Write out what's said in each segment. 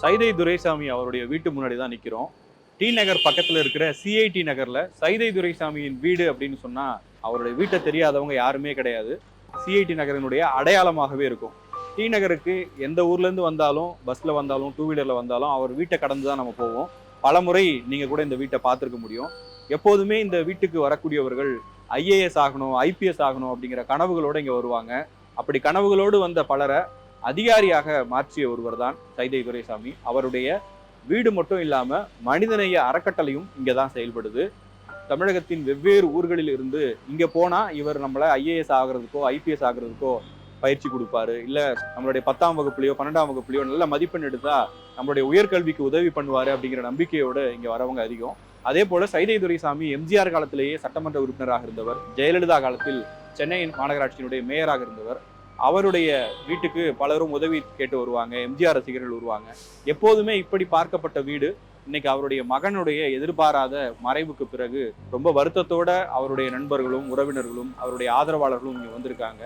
சைதை துரைசாமி அவருடைய வீட்டு முன்னாடி தான் நிற்கிறோம் டி நகர் பக்கத்தில் இருக்கிற சிஐடி நகரில் சைதை துரைசாமியின் வீடு அப்படின்னு சொன்னால் அவருடைய வீட்டை தெரியாதவங்க யாருமே கிடையாது. சிஐடி நகரினுடைய அடையாளமாகவே இருக்கும். டி நகருக்கு எந்த ஊர்லேருந்து வந்தாலும் பஸ்ஸில் வந்தாலும் டூ வீலரில் வந்தாலும் அவர் வீட்டை கடந்து தான் நம்ம போவோம். பல முறை நீங்கள் கூட இந்த வீட்டை பார்த்துருக்க முடியும். எப்போதுமே இந்த வீட்டுக்கு வரக்கூடியவர்கள் ஐஏஎஸ் ஆகணும் ஐபிஎஸ் ஆகணும் அப்படிங்கிற கனவுகளோடு இங்கே வருவாங்க. அப்படி கனவுகளோடு வந்த பலரை அதிகாரியாக மாற்றிய ஒருவர் தான் சைதை துரைசாமி அவருடைய வீடு மட்டும் இல்லாம மனிதநேய அறக்கட்டளையும் இங்கே தான் செயல்படுது. தமிழகத்தின் வெவ்வேறு ஊர்களில் இருந்து இங்க போனா இவர் நம்மளை ஐஏஎஸ் ஆகிறதுக்கோ ஐபிஎஸ் ஆகிறதுக்கோ பயிற்சி கொடுப்பாரு. இல்ல நம்மளுடைய பத்தாம் வகுப்புலயோ பன்னெண்டாம் வகுப்புலயோ நல்ல மதிப்பெண் எடுத்தா நம்மளுடைய உயர்கல்விக்கு உதவி பண்ணுவாரு அப்படிங்கிற நம்பிக்கையோட இங்க வரவங்க அதிகம். அதே போல சைதை துரைசாமி எம்ஜிஆர் காலத்திலேயே சட்டமன்ற உறுப்பினராக இருந்தவர் ஜெயலலிதா காலத்தில் சென்னை மாநகராட்சியினுடைய மேயராக இருந்தவர் அவருடைய வீட்டுக்கு பலரும் உதவி கேட்டு வருவாங்க எம்ஜிஆர் ரசிகர்கள் வருவாங்க. எப்போதுமே இப்படி பார்க்கப்பட்ட வீடு இன்னைக்கு அவருடைய மகனுடைய எதிர்பாராத மறைவுக்கு பிறகு ரொம்ப வருத்தத்தோட அவருடைய நண்பர்களும் உறவினர்களும் அவருடைய ஆதரவாளர்களும் இங்கே வந்திருக்காங்க.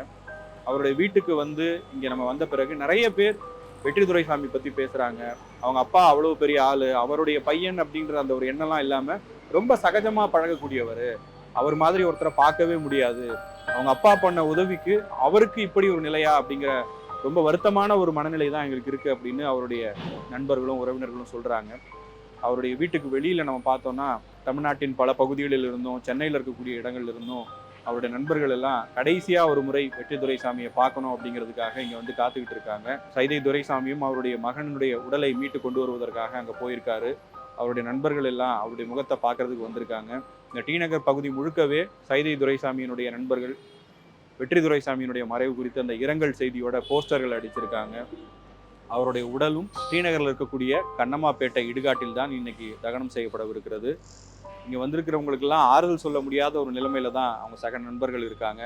அவருடைய வீட்டுக்கு வந்து இங்கே நம்ம வந்த பிறகு நிறைய பேர் வெற்றி துரைசாமி பத்தி பேசுறாங்க. அவங்க அப்பா அவ்வளவு பெரிய ஆளு அவருடைய பையன் அப்படின்ற அந்த ஒரு எண்ணம்லாம் இல்லாமல் ரொம்ப சகஜமா பழகக்கூடியவர். அவர் மாதிரி ஒருத்தரை பார்க்கவே முடியாது. அவங்க அப்பா பண்ண உதவிக்கு அவருக்கு இப்படி ஒரு நிலையா அப்படிங்கிற ரொம்ப வருத்தமான ஒரு மனநிலை தான் எங்களுக்கு இருக்கு அப்படின்னு அவருடைய நண்பர்களும் உறவினர்களும் சொல்றாங்க. அவருடைய வீட்டுக்கு வெளியில நம்ம பார்த்தோம்னா தமிழ்நாட்டின் பல பகுதிகளில் இருந்தும் சென்னையில் இருக்கக்கூடிய இடங்கள்ல இருந்தும் அவருடைய நண்பர்கள் எல்லாம் கடைசியா ஒரு முறை வெற்றி துரைசாமியை பார்க்கணும் அப்படிங்கிறதுக்காக இங்க வந்து காத்துக்கிட்டு இருக்காங்க. சைதை துரைசாமியும் அவருடைய மகனுடைய உடலை மீட்டு கொண்டு வருவதற்காக அங்க போயிருக்காரு. அவருடைய நண்பர்கள் எல்லாம் அவருடைய முகத்தை பார்க்கறதுக்கு வந்திருக்காங்க. இந்த டி நகர் பகுதி முழுக்கவே சைதை துரைசாமியினுடைய நண்பர்கள் வெற்றி துரைசாமியினுடைய மறைவு குறித்து அந்த இரங்கல் செய்தியோட போஸ்டர்கள் அடிச்சிருக்காங்க. அவருடைய உடலும் ஸ்ரீநகரில் இருக்கக்கூடிய கண்ணம்மாப்பேட்டை இடுகாட்டில் தான் இன்னைக்கு தகனம் செய்யப்படவிருக்கிறது. இங்கே வந்திருக்கிறவங்களுக்கெல்லாம் ஆறுதல் சொல்ல முடியாத ஒரு நிலைமையில தான் அவங்க சக நண்பர்கள் இருக்காங்க.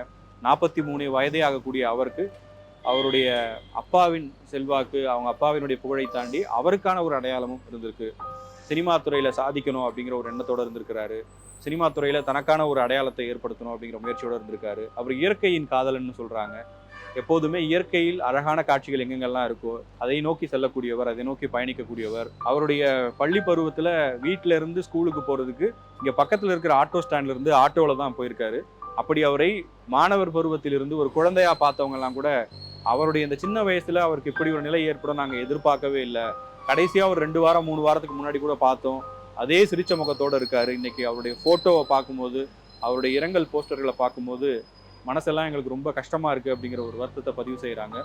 நாற்பத்தி மூணு வயதே ஆகக்கூடிய அவருக்கு அவருடைய அப்பாவின் செல்வாக்கு அவங்க அப்பாவினுடைய புகழை தாண்டி அவருக்கான ஒரு அடையாளமும் இருந்திருக்கு. சினிமா துறையில் சாதிக்கணும் அப்படிங்கிற ஒரு எண்ணத்தோடு இருந்திருக்கிறாரு. சினிமா துறையில் தனக்கான ஒரு அடையாளத்தை ஏற்படுத்தணும் அப்படிங்கிற முயற்சியோடு இருந்திருக்காரு. அவர் இயற்கையின் காதலன்னு சொல்கிறாங்க எப்போதுமே இயற்கையில் அழகான காட்சிகள் எங்கெங்கெல்லாம் இருக்கோ அதை நோக்கி செல்லக்கூடியவர் அதை நோக்கி பயணிக்கக்கூடியவர். அவருடைய பள்ளி பருவத்தில் வீட்ல இருந்து ஸ்கூலுக்கு போகிறதுக்கு இங்கே பக்கத்தில் இருக்கிற ஆட்டோ ஸ்டாண்ட்லேருந்து ஆட்டோவில் தான் போயிருக்காரு. அப்படி அவரை மாணவர் பருவத்திலிருந்து ஒரு குழந்தையா பார்த்தவங்கெல்லாம் கூட அவருடைய இந்த சின்ன வயசுல அவருக்கு இப்படி ஒரு நிலை ஏற்படும் நாங்கள் எதிர்பார்க்கவே இல்லை. கடைசியா ஒரு ரெண்டு வாரம் மூணு வாரத்துக்கு முன்னாடி கூட பார்த்தோம். அதே சிரிச்ச முகத்தோட இருக்காரு. இன்னைக்கு அவருடைய போட்டோவை பார்க்கும்போது அவருடைய இரங்கல் போஸ்டர்களை பார்க்கும்போது மனசெல்லாம் எங்களுக்கு ரொம்ப கஷ்டமா இருக்கு அப்படிங்கிற ஒரு வருத்தத்தை பதிவு செய்கிறாங்க